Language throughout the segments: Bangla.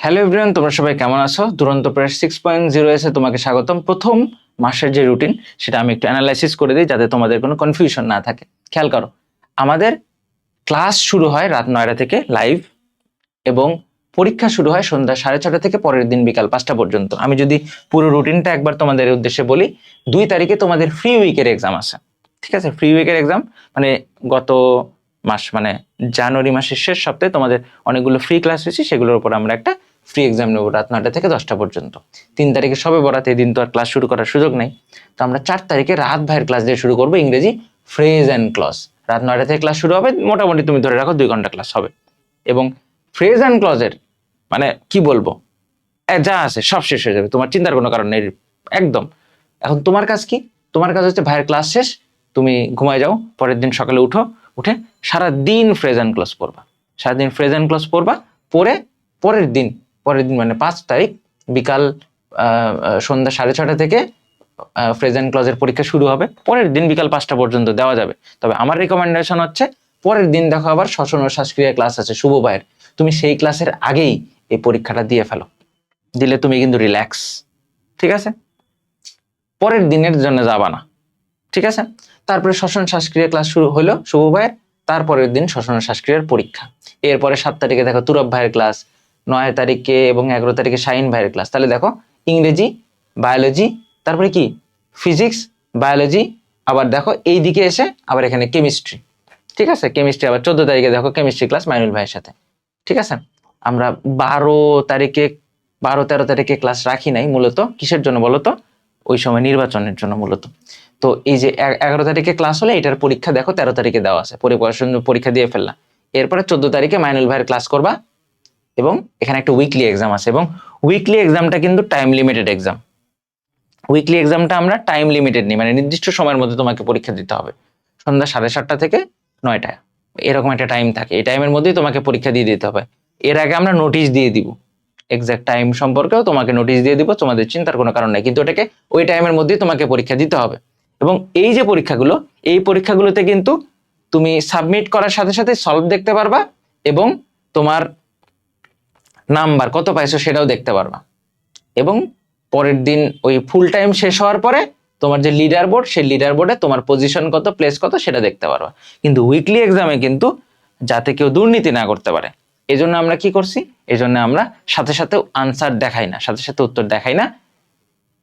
হ্যালো এভরিওয়ান তোমরা সবাই কেমন আছো? দুরন্ত প্রেস সিক্স পয়েন্ট জিরো এসে তোমাকে স্বাগতম। প্রথম মাসের যে রুটিন সেটা আমি একটু অ্যানালাইসিস করে দিই যাতে তোমাদের কোনো কনফিউশন না থাকে। খেয়াল করো, আমাদের ক্লাস শুরু হয় রাত নয়টা থেকে লাইভ এবং পরীক্ষা শুরু হয় সন্ধ্যা সাড়ে ছটা থেকে পরের দিন বিকাল পাঁচটা পর্যন্ত। আমি যদি পুরো রুটিনটা একবার তোমাদের উদ্দেশ্যে বলি, দুই তারিখে তোমাদের ফ্রি উইকের এক্সাম আছে। ঠিক আছে? ফ্রি উইকের এক্সাম মানে গত মাস মানে জানুয়ারি মাসের শেষ সপ্তাহে তোমাদের অনেকগুলো ফ্রি ক্লাস হয়েছে, সেগুলোর উপর আমরা একটা ফ্রি এক্সাম নেব রাত নয়টা থেকে দশটা পর্যন্ত। তিন তারিখে সবে বরাতে দিন তো আর ক্লাস শুরু করার সুযোগ নেই। তো আমরা চার তারিখে রাত ভাইয়ের ক্লাস দিয়ে শুরু করব, ইংরেজি ফ্রেজ অ্যান্ড ক্লস রাত নয়টা থেকে ক্লাস শুরু হবে, মোটামুটি তুমি ধরে রাখো দুই ঘণ্টা ক্লাস হবে। এবং ফ্রেজ অ্যান্ড ক্লজের মানে কি বলব? যা আছে, সব শেষ হয়ে যাবে, তোমার চিন্তার কোনো কারণ নেই, একদম। এখন তোমার কাজ কি? তোমার কাজ হচ্ছে ভাইয়ের ক্লাস শেষ, তুমি ঘুমায় যাও, পরের দিন সকালে উঠো উঠে সারা দিন ফ্রেজ অ্যান্ড পড়বা। সারাদিন ফ্রেজ অ্যান্ড ক্লস পড়বা পরে পরের দিন পরের দিন মানে পাঁচ তারিখ বিকাল সন্ধ্যা সাড়ে ছটা থেকে ফ্রেজ অ্যান্ড ক্লজের পরীক্ষা শুরু হবে। পরের দিন বিকাল পাঁচটা পর্যন্ত দেওয়া যাবে। তবে আমার রেকমেন্ডেশন হচ্ছে, পরের দিন দেখো আবার শ্বসন ও শ্বাসক্রিয়া ক্লাস আছে শুভ ভাইয়ের। তুমি সেই ক্লাসের আগেই এই পরীক্ষাটা দিয়ে ফেলো। দিলে তুমি কিন্তু রিল্যাক্স ঠিক আছে? পরের দিনের জন্য যাবা না। ঠিক আছে? তারপরে শ্বসন শ্বাসক্রিয়া ক্লাস শুরু হলো, শুভ ভাইয়ের তারপরের দিন শ্বসন শ্বাসক্রিয়ার পরীক্ষা। এরপরে সাত তারিখে দেখো তুরব ভাইয়ের ক্লাস নয় তারিখে এবং এগারো তারিখে শাহিন ভাইয়ের ক্লাস তাহলে দেখো ইংরেজি বায়োলজি তারপরে কি? ফিজিক্স বায়োলজি আবার দেখো এই দিকে এসে আবার এখানে কেমিস্ট্রি ঠিক আছে? কেমিস্ট্রি আবার চোদ্দ তারিখে দেখো কেমিস্ট্রি ক্লাস মাইনুল ভাইয়ের সাথে। ঠিক আছে? আমরা বারো তারিখে, বারো তেরো তারিখে ক্লাস রাখি নাই, মূলত। কিসের জন্য বলো তো ওই সময় নির্বাচনের জন্য মূলত। তো এই যে এগারো তারিখে ক্লাস হলে এটার পরীক্ষা দেখো, তেরো তারিখে দেওয়া আছে। পরে পড়াশোনা পরীক্ষা দিয়ে ফেললাম এরপরে চোদ্দ তারিখে মাইনুল ভাইয়ের ক্লাস করবা এবং এখানে একটা উইকলি এক্সাম আছে এবং উইকলি এক্সামটা কিন্তু টাইম লিমিটেড এক্সাম উইকলি এক্সামটা আমরা টাইম লিমিটেড নিই মানে নির্দিষ্ট সময়ের মধ্যে তোমাকে পরীক্ষা দিতে হবে। সন্ধ্যা সাড়ে সাতটা থেকে নয়টা, এরকম একটা টাইম থাকে। এই টাইমের মধ্যেই তোমাকে পরীক্ষা দিয়ে দিতে হবে। এর আগে আমরা নোটিশ দিয়ে দিব। এক্সাক্ট টাইম সম্পর্কেও তোমাকে নোটিশ দিয়ে দিব, তোমাদের চিন্তার কোনো কারণ নেই। কিন্তু ওটাকে ওই টাইমের মধ্যেই তোমাকে পরীক্ষা দিতে হবে। এবং এই যে পরীক্ষাগুলো, এই পরীক্ষাগুলোতে কিন্তু তুমি সাবমিট করার সাথে সাথে সলভ দেখতে পারবা এবং তোমার নাম্বার কত পাইছো সেটাও দেখতে পারবা। এবং পরের দিন ওই ফুল টাইম শেষ হওয়ার পরে তোমার যে লিডার বোর্ড সেই লিডার বোর্ডে তোমার পজিশন কত প্লেস কত সেটা দেখতে পারবা। কিন্তু উইকলি এক্সামে কিন্তু যাতে কেউ দুর্নীতি না করতে পারে। এই জন্য আমরা কি করছি? এই জন্য আমরা সাথে সাথে আনসার দেখাই না, সাথে সাথে উত্তর দেখাই না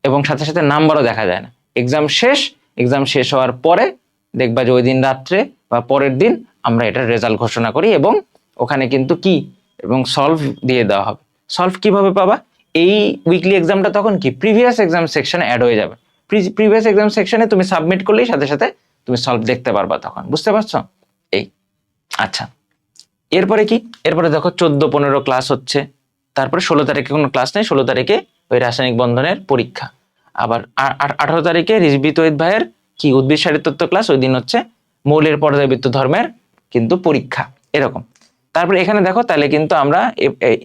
এবং সাথে সাথে নাম্বারও দেখা যায় না। এক্সাম শেষ এক্সাম শেষ হওয়ার পরে দেখবা যে ওই দিন রাত্রে বা পরের দিন আমরা এটার রেজাল্ট ঘোষণা করি এবং ওখানে কিন্তু কি এবং সলভ দিয়ে দেওয়া হবে। সলভ কীভাবে পাবা? এই উইকলি এক্সামটা তখন কি? প্রিভিয়াস এক্সাম সেকশনে অ্যাড হয়ে যাবে। প্রিভিয়াস এক্সাম সেকশনে তুমি সাবমিট করলেই সাথে সাথে তুমি সলভ দেখতে পারবা তখন। বুঝতে পারছ? এই। আচ্ছা। এরপরে কি? এরপরে দেখো চোদ্দ পনেরো ক্লাস হচ্ছে। তারপরে ষোলো তারিখে কোনো ক্লাস নেই, ষোলো তারিখে ওই রাসায়নিক বন্ধনের পরীক্ষা। আবার আঠারো তারিখে রিজবি তৈদ ভাইয়ের কি উদ্ভিদ শারীরতত্ত্ব ক্লাস ওই দিন হচ্ছে মৌলের পর্যায়বৃত্ত ধর্মের কিন্তু পরীক্ষা, এরকম। তারপরে এখানে দেখো, তাহলে কিন্তু আমরা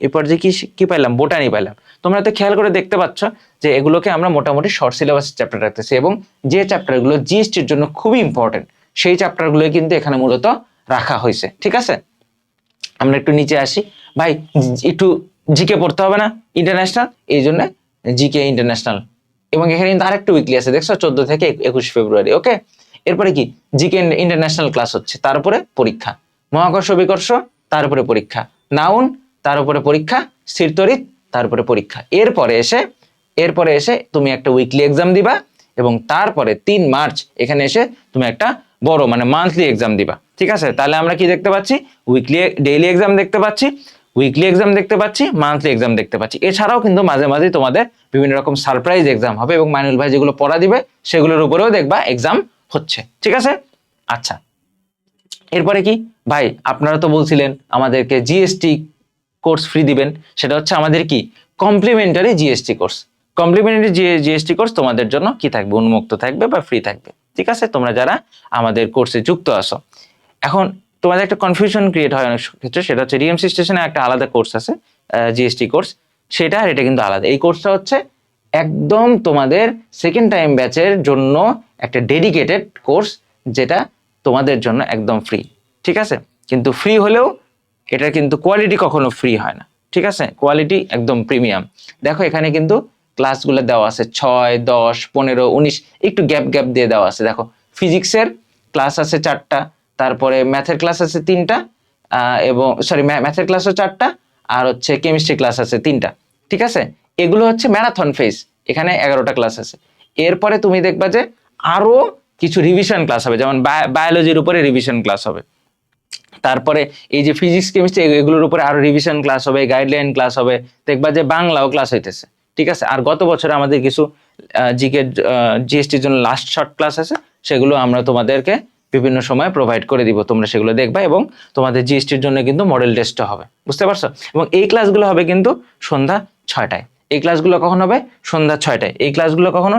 এ- পর্যায়ে কি কি পাইলাম? বোটানি পাইলাম। তোমরা তো খেয়াল করে দেখতে পাচ্ছ যে এগুলোকে আমরা মোটামুটি শর্ট সিলেবাস চ্যাপ্টার রাখতেছি এবং যে চ্যাপ্টারগুলো জিএসটির জন্য খুবই ইম্পর্টেন্ট সেই চ্যাপ্টারগুলোই কিন্তু এখানে মূলত রাখা হয়েছে। ঠিক আছে? আমরা একটু নিচে আসি। ভাই একটু জিকে পড়তে হবে না ইন্টারন্যাশনাল এই জন্য জিকে ইন্টারন্যাশনাল এবং এখানে কিন্তু আরেকটা উইকলি আছে, দেখছ? চোদ্দ থেকে একুশ ফেব্রুয়ারি ওকে এরপরে কি? জিকে ইন্টারন্যাশনাল ক্লাস হচ্ছে, তারপরে পরীক্ষা। মহাকর্ষ, বিকর্ষ, তারপরে পরীক্ষা। নাউন তার উপরে পরীক্ষা স্থিরতরিত তারপরে পরীক্ষা। এরপরে এসে এরপরে এসে তুমি একটা উইকলি এক্সাম দিবা এবং তারপরে তিন মার্চ এখানে এসে তুমি একটা বড় মানে মান্থলি এক্সাম দিবা। ঠিক আছে? তাহলে আমরা কি দেখতে পাচ্ছি? উইকলি ডেইলি এক্সাম দেখতে পাচ্ছি। উইকলি এক্সাম দেখতে পাচ্ছি মান্থলি এক্সাম দেখতে পাচ্ছি। এছাড়াও কিন্তু মাঝে মাঝে তোমাদের বিভিন্ন রকম সারপ্রাইজ এক্সাম হবে এবং মাইনুল ভাই যেগুলো পড়া দিবে, সেগুলোর উপরেও দেখবা এক্সাম হচ্ছে। ঠিক আছে? আচ্ছা। এরপরে কি? ভাই, আপনারা তো বলছিলেন আমাদেরকে জিএসটি কোর্স ফ্রি দিবেন। সেটা হচ্ছে আমাদের কি? Complimentary GST course complimentary GST course তোমাদের জন্য কি থাকবে? উন্মুক্ত থাকবে বা ফ্রি থাকবে। ঠিক আছে? তোমরা যারা আমাদের কোর্সে যুক্ত আসো এখন তোমাদের একটা কনফিউশন ক্রিয়েট হয় অনেক ক্ষেত্রে। সেটা হচ্ছে রিএমসি স্টেশনে একটা আলাদা কোর্স আছে জিএসটি কোর্স সেটা আর এটা কিন্তু আলাদা। এই কোর্সটা হচ্ছে একদম তোমাদের সেকেন্ড টাইম ব্যাচের জন্য একটা ডেডিকেটেড কোর্স যেটা তোমাদের জন্য একদম ফ্রি ঠিক আছে? কিন্তু ফ্রি হলেও এটার কিন্তু কোয়ালিটি কখনো ফ্রি হয় না। ঠিক আছে? কোয়ালিটি একদম প্রিমিয়াম দেখো, এখানে কিন্তু ক্লাসগুলো দেওয়া আছে ছয়, দশ, পনেরো, উনিশ, একটু গ্যাপ গ্যাপ দিয়ে দেওয়া আছে। দেখো ফিজিক্সের ক্লাস আছে চারটা, তারপরে ম্যাথের ক্লাস আছে তিনটা এবং সরি ম্যাথের ক্লাসও চারটা আর হচ্ছে কেমিস্ট্রি ক্লাস আছে তিনটা, ঠিক আছে? এগুলো হচ্ছে ম্যারাথন ফেজ এখানে এগারোটা ক্লাস আছে। এরপরে তুমি দেখবা যে আরও কিছু রিভিশন ক্লাস হবে, যেমন বায়োলজির উপরে রিভিশন ক্লাস হবে। তারপরে এই যে ফিজিক্স কেমিস্ট্রি এগুলোর উপরে আরও রিভিশন ক্লাস হবে গাইডলাইন ক্লাস হবে, দেখবা যে বাংলাও ক্লাস হইতেছে, ঠিক আছে? আর গত বছরে আমাদের কিছু জিকে জিএসটির জন্য লাস্ট শর্ট ক্লাস আছে, সেগুলো আমরা তোমাদেরকে বিভিন্ন সময় প্রোভাইড করে দিব, তোমরা সেগুলো দেখবা এবং তোমাদের জিএসটির জন্য কিন্তু মডেল টেস্টও হবে। বুঝতে পারছ? এবং এই ক্লাসগুলো হবে কিন্তু সন্ধ্যা ছয়টায়। এই ক্লাসগুলো কখন হবে? সন্ধ্যা ছয়টায়। এই ক্লাসগুলো কখনো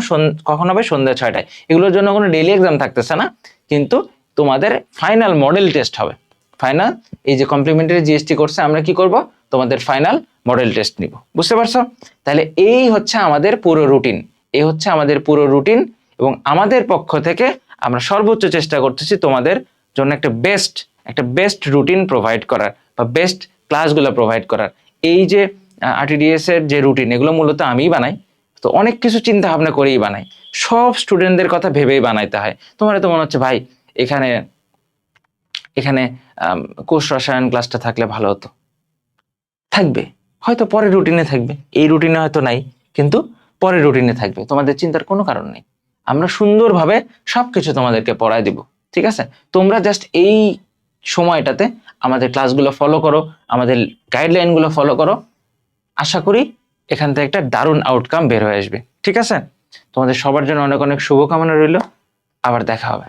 কখন হবে? সন্ধ্যা ছয়টায়। এগুলোর জন্য কোনো ডেইলি এক্সাম থাকতেছে না, কিন্তু তোমাদের ফাইনাল মডেল টেস্ট হবে। ফাইনাল এই যে কমপ্লিমেন্টারি জিএসটি করছে আমরা কি করব? তোমাদের ফাইনাল মডেল টেস্ট নিব। বুঝতে পারছ? তাহলে এই হচ্ছে আমাদের পুরো রুটিন এই হচ্ছে আমাদের পুরো রুটিন এবং আমাদের পক্ষ থেকে আমরা সর্বোচ্চ চেষ্টা করতেছি তোমাদের জন্য একটা বেস্ট একটা বেস্ট রুটিন প্রোভাইড করার বা বেস্ট ক্লাসগুলো প্রোভাইড করার। এই যে আরটিডিএস এর যে রুটিন এগুলো মূলত আমিই বানাই। তো অনেক কিছু চিন্তা ভাবনা করেই বানাই। সব স্টুডেন্টদের কথা ভেবেই বানাইতে হয়। তোমার তো মনে হচ্ছে, ভাই, এখানে এখানে কোষ রসায়ন ক্লাসটা থাকলে ভালো হতো। থাকবে। হয়তো পরের রুটিনে থাকবে। এই রুটিনে হয়তো নাই, কিন্তু পরের রুটিনে থাকবে। তোমাদের চিন্তার কোনো কারণ নেই। আমরা সুন্দরভাবে সব কিছু তোমাদেরকে পড়ায় দিব, ঠিক আছে? তোমরা জাস্ট এই সময়টাতে আমাদের ক্লাসগুলো ফলো করো, আমাদের গাইডলাইনগুলো ফলো করো। আশা করি এখান থেকে একটা দারুণ আউটকাম বের হয়ে আসবে, ঠিক আছে? তোমাদের সবার জন্য অনেক অনেক শুভকামনা রইল, আবার দেখা হবে।